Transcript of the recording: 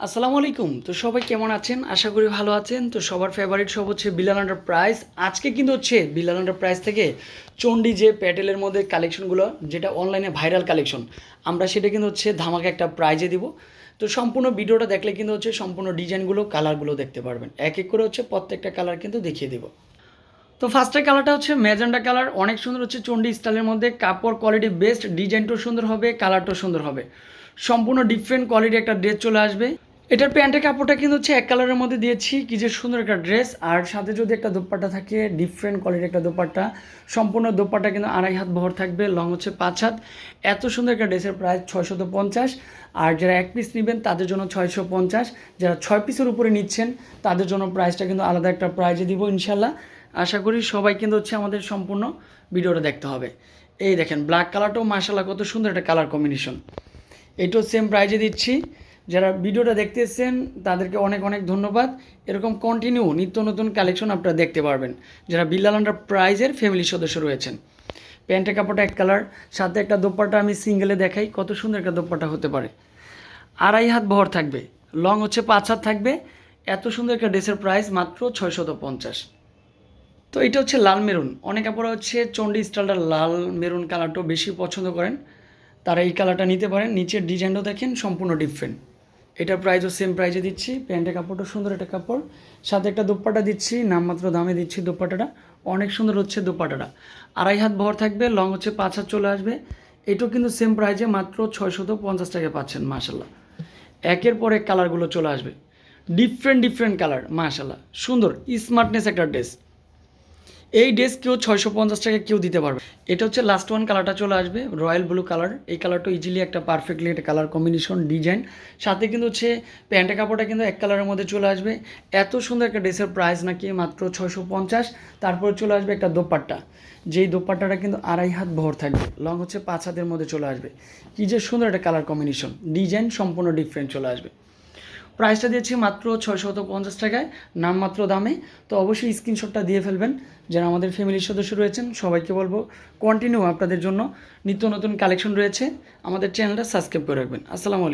আসসালামু আলাইকুম। তো সবাই কেমন আছেন? আশা করি ভালো আছেন। তো সবার ফেভারিট সব হচ্ছে বিলাল প্রাইস আজকে কিন্তু হচ্ছে বিলাল প্রাইস থেকে চণ্ডী যে প্যাটেলের মধ্যে কালেকশনগুলো যেটা অনলাইনে ভাইরাল কালেকশন আমরা সেটা কিন্তু হচ্ছে ধামাকে একটা প্রাইজে দিব। তো সম্পূর্ণ ভিডিওটা দেখলে কিন্তু হচ্ছে সম্পূর্ণ ডিজাইনগুলো কালারগুলো দেখতে পারবেন। এক এক করে হচ্ছে প্রত্যেকটা কালার কিন্তু দেখিয়ে দিব। তো ফার্স্টের কালারটা হচ্ছে ম্যাজেন্ডা কালার অনেক সুন্দর হচ্ছে চণ্ডী স্টাইলের মধ্যে। কাপড় কোয়ালিটি বেস্ট ডিজাইনটাও সুন্দর হবে কালারটাও সুন্দর হবে। সম্পূর্ণ ডিফারেন্ট কোয়ালিটি একটা ড্রেস চলে আসবে। এটার প্যান্টের কাপড়টা কিন্তু হচ্ছে এক কালারের মধ্যে দিয়েছি। কি যে সুন্দর একটা ড্রেস আর সাথে যদি একটা দোপাট্টা থাকে ডিফারেন্ট কোয়ালিটির একটা দোপাট্টা। সম্পূর্ণ দোপাট্টা কিন্তু আড়াই হাত ভর থাকবে লং হচ্ছে পাঁচ হাত। এত সুন্দর একটা ড্রেসের প্রাইস ছয়শত পঞ্চাশ। আর যারা এক পিস নেবেন, তাদের জন্য ছয়শো পঞ্চাশ। যারা ছয় পিসের উপরে নিচ্ছেন, তাদের জন্য প্রাইসটা কিন্তু আলাদা একটা প্রাইজে দিব ইনশাল্লাহ। আশা করি সবাই কিন্তু হচ্ছে আমাদের সম্পূর্ণ ভিডিওটা দেখতে হবে। এই দেখেন ব্ল্যাক কালারটাও মার্শাল্লাহ কত সুন্দর একটা কালার কম্বিনেশন এটাও সেম প্রাইজে দিচ্ছি। যারা ভিডিওটা দেখতে দেখতেছেন তাদেরকে অনেক অনেক ধন্যবাদ। এরকম কন্টিনিউ নিত্য নতুন কালেকশন আপনারা দেখতে পারবেন। যারা বিল্লাল আন্ডার প্রাইজের ফ্যামিলির সদস্য রয়েছেন। প্যান্টের কাপড়টা এক কালার সাথে একটা দোপাট্টা আমি সিঙ্গেলে দেখাই, কত সুন্দর একটা দোপাট্টা হতে পারে। আড়াই হাত ভর থাকবে লং হচ্ছে পাঁচ হাত থাকবে, এত সুন্দর একটা ড্রেসের প্রাইস মাত্র ছয়শত পঞ্চাশ। তো এটা হচ্ছে লাল মেরুন, অনেক আপনারা হচ্ছে চণ্ডী স্টাইলটা লাল মেরুন কালারটাও বেশি পছন্দ করেন। তারা এই কালারটা নিতে পারেন, নিচের ডিজাইনটাও দেখেন, সম্পূর্ণ ডিফারেন্ট এটার প্রাইজও সেম প্রাইজে দিচ্ছি। প্যান্টের কাপড়টা সুন্দর একটা কাপড়। সাথে একটা দোপাট্টা দিচ্ছি, নামমাত্র দামে দিচ্ছি দোপাট্টাটা অনেক সুন্দর হচ্ছে দোপাট্টাটা আড়াই হাত ভর থাকবে লং হচ্ছে পাঁচ হাত চলে আসবে। এটাও কিন্তু সেম প্রাইজে মাত্র ছয়শত পঞ্চাশ টাকা পাচ্ছেন মাশাল্লাহ একের পর এক কালারগুলো চলে আসবে। ডিফারেন্ট ডিফারেন্ট কালার মাশাল্লাহ সুন্দর স্মার্টনেস একটা ড্রেস এই ড্রেস কেউ ছয়শো পঞ্চাশ টাকা কেউ দিতে পারবে। এটা হচ্ছে লাস্ট ওয়ান কালারটা চলে আসবে রয়্যাল ব্লু কালার এই কালারটা ইজিলি একটা পারফেক্টলি একটা কালার কম্বিনেশন ডিজাইন সাথে কিন্তু হচ্ছে প্যান্টের কাপড়টা কিন্তু এক কালারের মধ্যে চলে আসবে। এত সুন্দর একটা ড্রেসের প্রাইস নাকি মাত্র ছয়শো পঞ্চাশ। তারপরে চলে আসবে একটা দোপাট্টা। যেই দোপাট্টাটা কিন্তু আড়াই হাত ভর থাকবে লং হচ্ছে পাঁচ হাতের মধ্যে চলে আসবে। কি যে সুন্দর একটা কালার কম্বিনেশন ডিজাইন সম্পূর্ণ ডিফারেন্ট চলে আসবে। প্রাইসটা দিয়েছি মাত্র ছয়শত পঞ্চাশ টাকায় নামমাত্র দামে। তো অবশ্যই স্ক্রিনশটটা দিয়ে ফেলবেন। যারা আমাদের ফ্যামিলির সদস্য রয়েছেন, সবাইকে বলব কন্টিনিউ আপনাদের জন্য। নিত্য নতুন কালেকশন রয়েছে। আমাদের চ্যানেলটা সাবস্ক্রাইব করে রাখবেন। আসসালামু